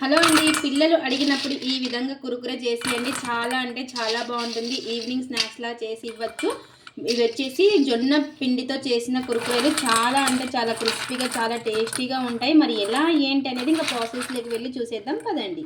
Hello అండి. పిల్లలు అడిగినప్పుడు ఈ విధంగా కురుకుర చేసేయండి చాలా అంటే చాలా బాగుంటుంది. ఈవినింగ్ స్నాక్స్లా చేసి ఇవ్వచ్చు. ఇవి వచ్చేసి జొన్న పిండితో చేసిన కురుకురేలు చాలా అంటే చాలా క్రిస్పీగా చాలా టేస్టీగా ఉంటాయి. మరి ఎలా ఏంటి అనేది ఇంకా ప్రాసెస్లోకి వెళ్ళి చూసేద్దాం. పదండి.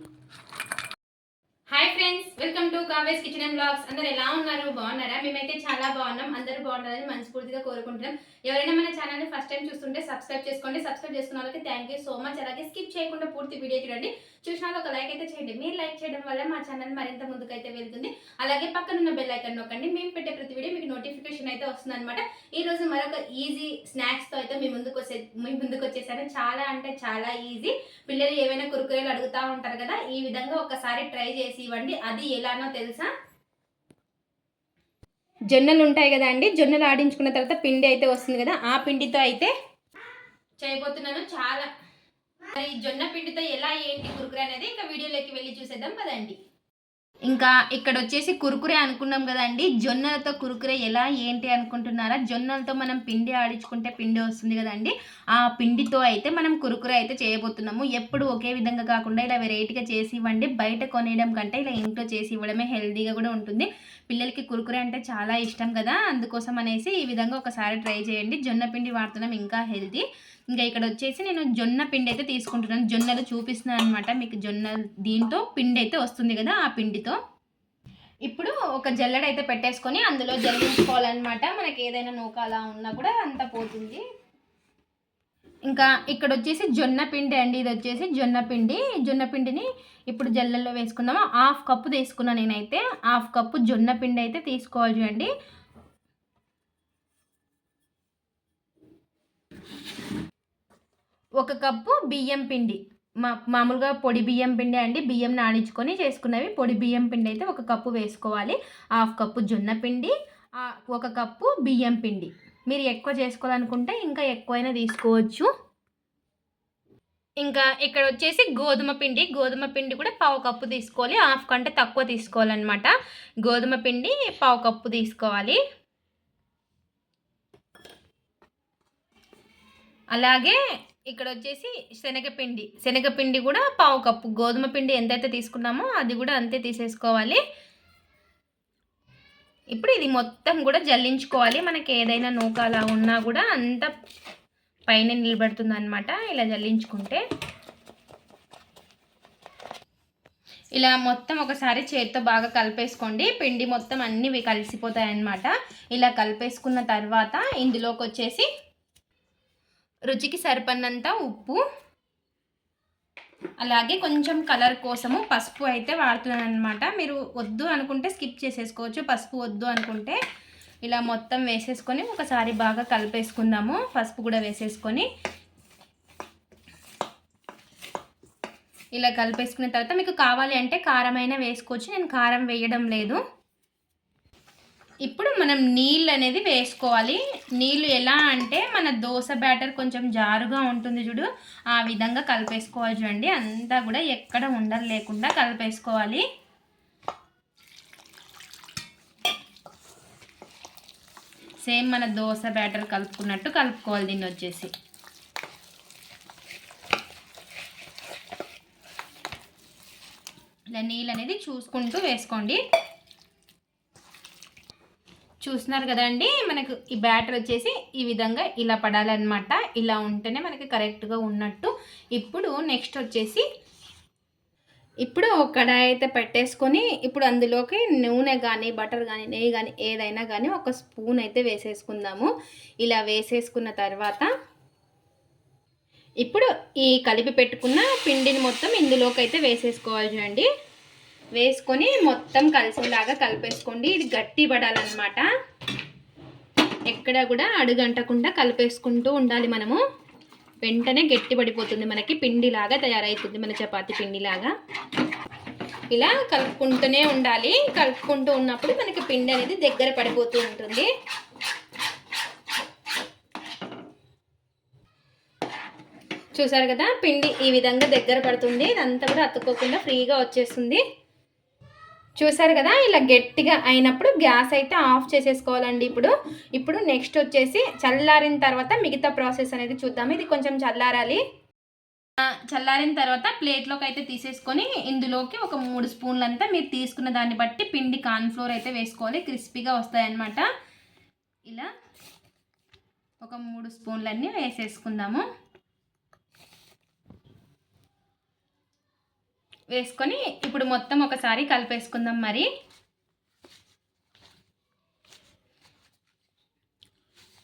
Hi friends welcome to Kavey's kitchen and blogs అందరు ఎలా ఉన్నారు? బాగున్నారా? మేమైతే చాలా బాగున్నాం. అందరూ బాగున్నారని మనస్ఫూర్తిగా కోరుకుంటున్నాం. ఎవరైనా మన ఛానల్ని ఫస్ట్ టైం చూస్తుంటే సబ్స్క్రైబ్ చేసుకోండి. సబ్స్క్రైబ్ చేసుకున్న వాళ్ళకి థ్యాంక్ యూ సో మచ్ అలాగే స్కిప్ చేయకుండా పూర్తి వీడియో చూడండి. చూసిన ఒక లైక్ అయితే చేయండి. మీరు లైక్ చేయడం వల్ల మా ఛానల్ మరింత ముందుకైతే వెళ్తుంది. అలాగే పక్కన ఉన్న బెల్ ఐకన్ నొక్కండి. మేము పెట్టే ప్రతి వీడియో మీకు నోటిఫికేషన్ అయితే వస్తుంది అనమాట ఈ రోజు మరొక ఈజీ స్నాక్స్తో అయితే మీ ముందుకు వచ్చే మీ ముందుకు వచ్చేసాను. చాలా అంటే చాలా ఈజీ పిల్లలు ఏవైనా కురుకురేలు అడుగుతూ ఉంటారు కదా ఈ విధంగా ఒకసారి ట్రై చేసి ఇవ్వండి. అది ఎలానో తెలుసా? జొన్నలు ఉంటాయి కదా అండి. జొన్నలు ఆడించుకున్న తర్వాత పిండి అయితే వస్తుంది కదా ఆ పిండితో అయితే చేయబోతున్నాను. చాలా మరి జొన్న పిండితో ఎలా ఏంటి కురుకురు అనేది ఇంకా వీడియోలోకి వెళ్ళి చూసేద్దాం. పదండి. ఇంకా ఇక్కడ వచ్చేసి కురుకురే అనుకున్నాం కదండి. జొన్నలతో కురుకురే ఎలా ఏంటి అనుకుంటున్నారా? జొన్నలతో మనం పిండి ఆడించుకుంటే పిండి వస్తుంది కదండి. ఆ పిండితో అయితే మనం కురుకురే అయితే చేయబోతున్నాము. ఎప్పుడు ఒకే విధంగా కాకుండా ఇలా వెరైటీగా చేసి ఇవ్వండి. బయట కొనేయడం కంటే ఇలా ఇంట్లో చేసి ఇవ్వడమే హెల్దీగా కూడా ఉంటుంది. పిల్లలకి కురుకురే అంటే చాలా ఇష్టం కదా. అందుకోసం అనేసి ఈ విధంగా ఒకసారి ట్రై చేయండి. జొన్న పిండి వాడుతున్నాం ఇంకా హెల్దీ. ఇంకా ఇక్కడ వచ్చేసి నేను జొన్న పిండి అయితే తీసుకుంటున్నాను. జొన్నలు చూపిస్తున్నాను అనమాట మీకు జొన్న దీంతో పిండి అయితే వస్తుంది కదా ఆ పిండితో. ఇప్పుడు ఒక జల్లెడ అయితే పెట్టేసుకొని అందులో జల్లించుకోవాలన్నమాట మనకి ఏదైనా నూక అలా ఉన్నా కూడా అంత పోతుంది. ఇంకా ఇక్కడ వచ్చేసి జొన్న పిండి అండి. ఇది వచ్చేసి జొన్న పిండి. జొన్న పిండిని ఇప్పుడు జల్లెల్లో వేసుకుందాము? హాఫ్ కప్పు తీసుకున్నా నేనైతే. హాఫ్ కప్పు జొన్న పిండి అయితే తీసుకోవాలి చూడండి. ఒక కప్పు బియ్యం పిండి. మా మామూలుగా పొడి బియ్యం పిండి అండి. బియ్యం నాడించుకొని చేసుకున్నవి పొడి బియ్యం పిండి అయితే ఒక కప్పు వేసుకోవాలి. హాఫ్ కప్పు జొన్న పిండి ఒక కప్పు బియ్యం పిండి. మీరు ఎక్కువ చేసుకోవాలనుకుంటే ఇంకా ఎక్కువైనా తీసుకోవచ్చు. ఇంకా ఇక్కడ వచ్చేసి గోధుమ పిండి. గోధుమ పిండి కూడా పావు కప్పు తీసుకోవాలి. హాఫ్ కంటే తక్కువ తీసుకోవాలన్నమాట. గోధుమ పిండి పావు కప్పు తీసుకోవాలి. అలాగే ఇక్కడ వచ్చేసి శనగపిండి. శనగపిండి కూడా పావు కప్పు. గోధుమ పిండి ఎంతైతే తీసుకున్నామో అది కూడా అంతే తీసేసుకోవాలి. ఇప్పుడు ఇది మొత్తం కూడా జల్లించుకోవాలి. మనకి ఏదైనా నూక అలా ఉన్నా కూడా అంత పైన నిలబడుతుంది అనమాట ఇలా జల్లించుకుంటే. ఇలా మొత్తం ఒకసారి చేతితో బాగా కలిపేసుకోండి. పిండి మొత్తం అన్నీ కలిసిపోతాయి అన్నమాట ఇలా కలిపేసుకున్న తర్వాత ఇందులోకి వచ్చేసి రుచికి సరిపడినంత ఉప్పు. అలాగే కొంచెం కలర్ కోసము పసుపు అయితే వాడుతున్నాను అనమాట మీరు వద్దు అనుకుంటే స్కిప్ చేసేసుకోవచ్చు. పసుపు వద్దు అనుకుంటే ఇలా మొత్తం వేసేసుకొని ఒకసారి బాగా కలిపేసుకుందాము. పసుపు కూడా వేసేసుకొని. ఇలా కలిపేసుకున్న తర్వాత మీకు కావాలి అంటే కారమైనా వేసుకోవచ్చు. నేను కారం వేయడం లేదు. ఇప్పుడు మనం నీళ్ళు అనేది వేసుకోవాలి. నీళ్ళు ఎలా అంటే మన దోశ బ్యాటర్ కొంచెం జారుగా ఉంటుంది చూడు. ఆ విధంగా కలిపేసుకోవాలి చూడండి. అంతా కూడా ఎక్కడ ఉండలు లేకుండా కలిపేసుకోవాలి. సేమ్ మన దోశ బ్యాటర్ కలుపుకున్నట్టు కలుపుకోవాలి దీన్ని వచ్చేసి. ఇలా నీళ్ళు అనేది చూసుకుంటూ వేసుకోండి. చూస్తున్నారు కదండి మనకు ఈ బ్యాటర్ వచ్చేసి ఈ విధంగా ఇలా పడాలన్నమాట. ఇలా ఉంటేనే మనకి కరెక్ట్గా ఉన్నట్టు. ఇప్పుడు నెక్స్ట్ వచ్చేసి ఇప్పుడు ఒక కడాయి అయితే పెట్టేసుకొని ఇప్పుడు అందులోకి నూనె కానీ బటర్ కానీ నెయ్యి కానీ ఏదైనా కానీ ఒక స్పూన్ అయితే వేసేసుకుందాము. ఇలా వేసేసుకున్న తర్వాత ఇప్పుడు ఈ కలిపి పెట్టుకున్న పిండిని మొత్తం ఇందులోకి అయితే వేసేసుకోవాలి చూడండి. వేసుకొని మొత్తం కలిసేలాగా కలిపేసుకోండి. ఇది గట్టి పడాలన్నమాట. ఎక్కడ కూడా అడుగంటకుండా కలిపేసుకుంటూ ఉండాలి మనము. వెంటనే గట్టి పడిపోతుంది మనకి పిండిలాగా తయారవుతుంది మన చపాతి పిండిలాగా. ఇలా కలుపుకుంటూనే ఉండాలి. కలుపుకుంటూ ఉన్నప్పుడు మనకి పిండి అనేది దగ్గర పడిపోతూ ఉంటుంది. చూసారు కదా? పిండి ఈ విధంగా దగ్గర పడుతుంది. ఇదంతా కూడా అతుక్కోకుండా ఫ్రీగా వచ్చేస్తుంది. చూసారు కదా ఇలా గట్టిగా అయినప్పుడు గ్యాస్ అయితే ఆఫ్ చేసేసుకోవాలండి ఇప్పుడు. ఇప్పుడు నెక్స్ట్ వచ్చేసి చల్లారిన తర్వాత మిగతా ప్రాసెస్ అనేది చూద్దాం ఇది కొంచెం చల్లారాలి. చల్లారిన తర్వాత ప్లేట్లోకి అయితే తీసేసుకొని ఇందులోకి ఒక మూడు స్పూన్లు అంతా మీరు తీసుకున్న దాన్ని బట్టి పిండి కార్న్ఫ్లోర్ అయితే వేసుకోవాలి. క్రిస్పీగా వస్తాయన్నమాట. ఇలా ఒక మూడు స్పూన్లన్నీ వేసేసుకుందాము. వేసుకొని ఇప్పుడు మొత్తం ఒకసారి కలిపేసుకుందాం మరి.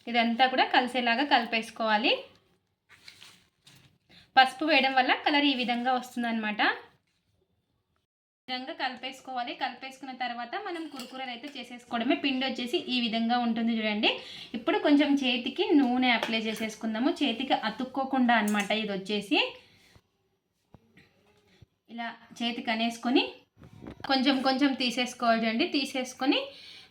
ఇదంతా కూడా కలిసేలాగా కలిపేసుకోవాలి. పసుపు వేయడం వల్ల కలర్ ఈ విధంగా వస్తుందన్నమాట. ఈ విధంగా కలిపేసుకోవాలి. కలిపేసుకున్న తర్వాత మనం కురుకురలు అయితే చేసేసుకోవడమే. పిండి వచ్చేసి ఈ విధంగా ఉంటుంది చూడండి. ఇప్పుడు కొంచెం చేతికి నూనె అప్లై చేసేసుకుందాము. చేతికి అతుక్కోకుండా అనమాట ఇది వచ్చేసి. ఇలా చేతికి అనేసుకొని కొంచెం కొంచెం తీసేసుకోవాలండి తీసేసుకొని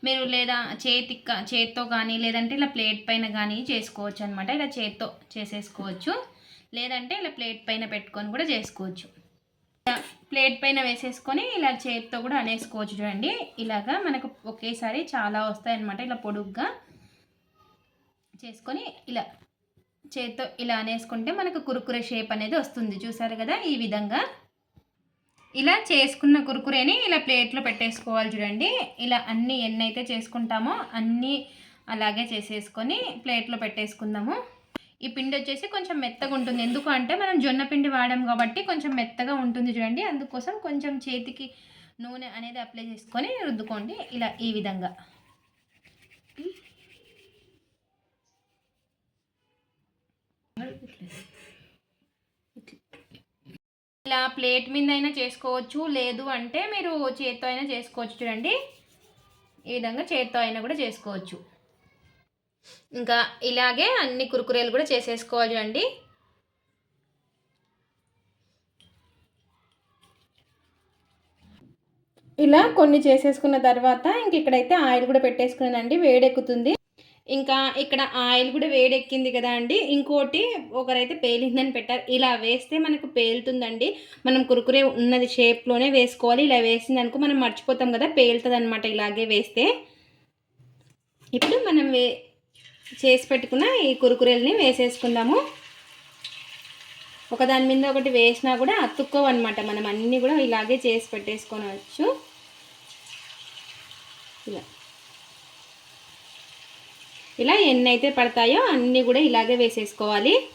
మీరు లేదా చేతి చేత్తో కానీ లేదంటే ఇలా ప్లేట్ పైన కానీ చేసుకోవచ్చు అనమాట ఇలా చేత్తో చేసేసుకోవచ్చు. లేదంటే ఇలా ప్లేట్ పైన పెట్టుకొని కూడా చేసుకోవచ్చు. ఇలా ప్లేట్ పైన వేసేసుకొని ఇలా చేతితో కూడా అనేసుకోవచ్చు చూడండి. ఇలాగా మనకు ఒకేసారి చాలా వస్తాయి అనమాట ఇలా పొడుగ్గా చేసుకొని ఇలా చేత్తో ఇలా అనేసుకుంటే మనకు కురుకురే షేప్ అనేది వస్తుంది. చూసారు కదా ఈ విధంగా. ఇలా చేసుకున్న కురుకురేని ఇలా ప్లేట్లో పెట్టేసుకోవాలి చూడండి. ఇలా అన్ని ఎన్ని అయితే చేసుకుంటామో అన్నీ అలాగే చేసేసుకొని ప్లేట్లో పెట్టేసుకుందాము. ఈ పిండి వచ్చేసి కొంచెం మెత్తగా ఉంటుంది. ఎందుకు అంటే మనం జొన్న పిండి వాడాం కాబట్టి కొంచెం మెత్తగా ఉంటుంది చూడండి. అందుకోసం కొంచెం చేతికి నూనె అనేది అప్లై చేసుకొని రుద్దుకోండి ఇలా ఈ విధంగా. ఇలా ప్లేట్ మీద అయినా చేసుకోవచ్చు లేదు అంటే మీరు చేత్తో అయినా చేసుకోవచ్చు చూడండి. ఈ విధంగా చేత్తో అయినా కూడా చేసుకోవచ్చు. ఇంకా ఇలాగే అన్ని కురుకురేలు కూడా చేసేసుకోవాలి చూడండి. ఇలా కొన్ని చేసేసుకున్న తర్వాత ఇంక ఇక్కడైతే ఆయిల్ కూడా పెట్టేసుకున్నానండి వేడెక్కుతుంది. ఇంకా ఇక్కడ ఆయిల్ కూడా వేడెక్కింది కదా అండి. ఇంకోటి ఒకరైతే పేలిందని పెట్టారు. ఇలా వేస్తే మనకు పేలుతుందండి. మనం కురుకురే ఉన్నది షేప్లోనే వేసుకోవాలి. ఇలా వేసింది అనుకో మనం మర్చిపోతాం కదా పేలుతుంది అనమాట ఇలాగే వేస్తే. ఇప్పుడు మనం వే చేసి పెట్టుకున్న ఈ కురుకురేల్ని వేసేసుకుందాము. ఒకదాని మీద ఒకటి వేసినా కూడా అతుక్కోవన్నమాట. మనం అన్నీ కూడా ఇలాగే చేసి పెట్టేసుకోవచ్చు. ఇలా. ఇలా ఎన్ని అయితే పడతాయో అన్నీ కూడా ఇలాగే వేసేసుకోవాలి.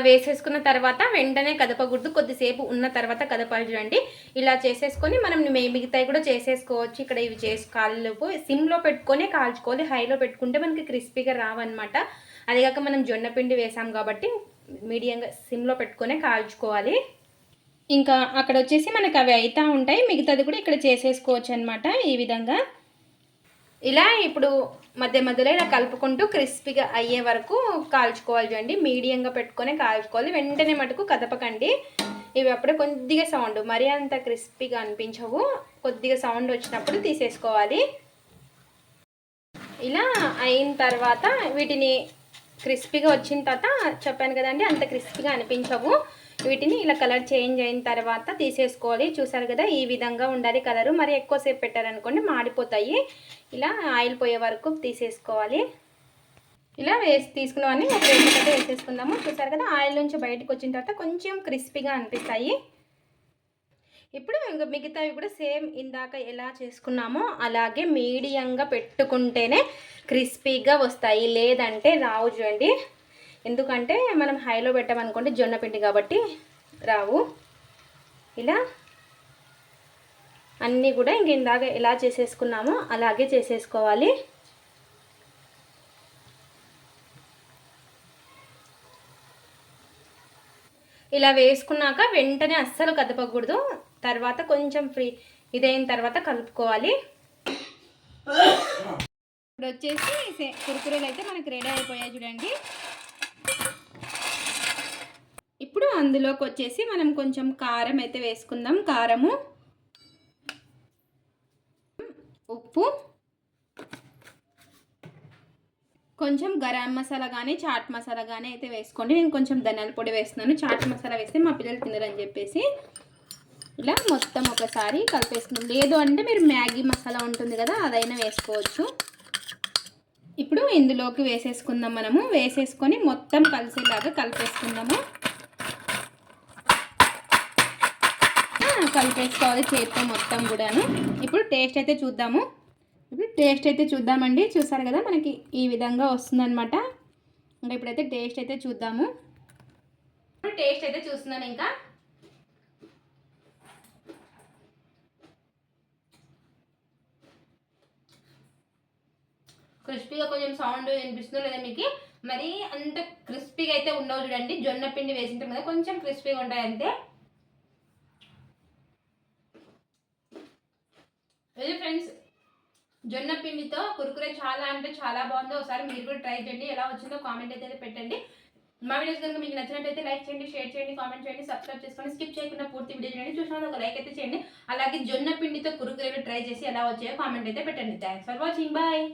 వేసేసుకున్న తర్వాత వెంటనే కదపకూడదు. కొద్దిసేపు ఉన్న తర్వాత కదపాలి చూడండి. ఇలా చేసేసుకొని మనం మి- మిగతాయి కూడా చేసేసుకోవచ్చు. ఇక్కడ ఇవి చేసి కాళ్ళలోపు సిమ్లో పెట్టుకొని కాల్చుకోవాలి. హైలో పెట్టుకుంటే మనకి క్రిస్పీగా రావన్నమాట. అది కాక మనం జొన్న పిండి వేసాం కాబట్టి మీడియంగా సిమ్లో పెట్టుకొని కాల్చుకోవాలి. ఇంకా అక్కడ వచ్చేసి మనకి అవి అవుతూ ఉంటాయి. మిగతాది కూడా ఇక్కడ చేసేసుకోవచ్చు అనమాట ఈ విధంగా. ఇలా ఇప్పుడు మధ్య మధ్యలో ఇలా కలుపుకుంటూ క్రిస్పీగా అయ్యే వరకు కాల్చుకోవాలి చూడండి. మీడియంగా పెట్టుకొని కాల్చుకోవాలి. వెంటనే మటుకు కదపకండి. ఇవి అప్పుడే కొద్దిగా సౌండ్. మరీ అంత క్రిస్పీగా అనిపించవు. కొద్దిగా సౌండ్ వచ్చినప్పుడు తీసేసుకోవాలి. ఇలా అయిన తర్వాత వీటిని క్రిస్పీగా వచ్చిన తర్వాత చెప్పాను కదండి అంత క్రిస్పీగా అనిపించవు. వీటిని ఇలా కలర్ చేంజ్ అయిన తర్వాత తీసేసుకోవాలి. చూసారు కదా ఈ విధంగా ఉండాలి కలరు. మరి ఎక్కువసేపు పెట్టారనుకోండి మాడిపోతాయి. ఇలా ఆయిల్ పోయే వరకు తీసేసుకోవాలి. ఇలా వేసి తీసుకున్నవన్నీ ఒక వేసుకైతే వేసేసుకుందాము. చూసారు కదా ఆయిల్ నుంచి బయటకు వచ్చిన తర్వాత కొంచెం క్రిస్పీగా అనిపిస్తాయి. ఇప్పుడు ఇంకా మిగతావి కూడా సేమ్ ఇందాక ఎలా చేసుకున్నామో అలాగే మీడియంగా పెట్టుకుంటేనే క్రిస్పీగా వస్తాయి. లేదంటే రావు చూడండి. ఎందుకంటే మనం హైలో పెట్టామనుకోండి జొన్న పిండి కాబట్టి రావు. ఇలా అన్నీ కూడా ఇంక ఇందాక ఎలా చేసేసుకున్నామో అలాగే చేసేసుకోవాలి. ఇలా వేసుకున్నాక వెంటనే అస్సలు కదపకూడదు. తర్వాత కొంచెం ఫ్రీ ఇదైన తర్వాత కలుపుకోవాలి. ఇప్పుడు వచ్చేసి సే- కురుకురేలు అయితే మనకి రెడీ అయిపోయాయి చూడండి ఇప్పుడు అందులోకి వచ్చేసి మనం కొంచెం కారం అయితే వేసుకుందాం. కారము ఉప్పు కొంచెం గరం మసాలా కానీ చాట్ మసాలా కానీ అయితే వేసుకోండి. నేను కొంచెం ధనియాల పొడి వేస్తున్నాను. చాట్ మసాలా వేస్తే మా పిల్లలు తినరని చెప్పేసి ఇలా మొత్తం ఒకసారి కలిపేసుకుందాం. లేదు అంటే మీరు మ్యాగీ మసాలా ఉంటుంది కదా అదైనా వేసుకోవచ్చు. ఇప్పుడు ఇందులోకి వేసేసుకుందాం మనము. వేసేసుకొని మొత్తం కలిసేలాగా కలిపేసుకుందాము. కలిపేసుకోవాలి చేతితో మొత్తం కూడాను. ఇప్పుడు టేస్ట్ అయితే చూద్దాము. ఇప్పుడు టేస్ట్ అయితే చూద్దామండి. చూసారు కదా మనకి ఈ విధంగా వస్తుందన్నమాట. ఇంకా ఇప్పుడైతే టేస్ట్ అయితే చూద్దాము. ఇప్పుడు టేస్ట్ అయితే చూస్తున్నాను ఇంకా. క్రిస్పీగా కొంచెం సౌండ్ వినిపిస్తుందో లేదా మీకు మరి అంత క్రిస్పీగా అయితే ఉండవు చూడండి. జొన్న పిండి వేసింటాం కదా కొంచెం క్రిస్పీగా ఉంటాయి అంతే ఇది ఫ్రెండ్స్ జొన్న పిండితో కురుకురే చాలా అంటే చాలా బాగుందో ఒకసారి మీరు కూడా ట్రై చేయండి. ఎలా వచ్చిందో కామెంట్ అయితే పెట్టండి. మా వీడియోస్ కనుక మీకు నచ్చినట్టయితే లైక్ చేయండి షేర్ చేయండి కామెంట్ చేయండి సబ్స్క్రైబ్ చేసుకొని స్కిప్ చేయకుండా పూర్తి వీడియో చేయండి చూసిన ఒక లైక్ అయితే చేయండి. అలాగే జొన్న పిండితో కురుకురేలు ట్రై చేసి ఎలా వచ్చాయో కామెంట్ అయితే పెట్టండి. Thanks for watching bye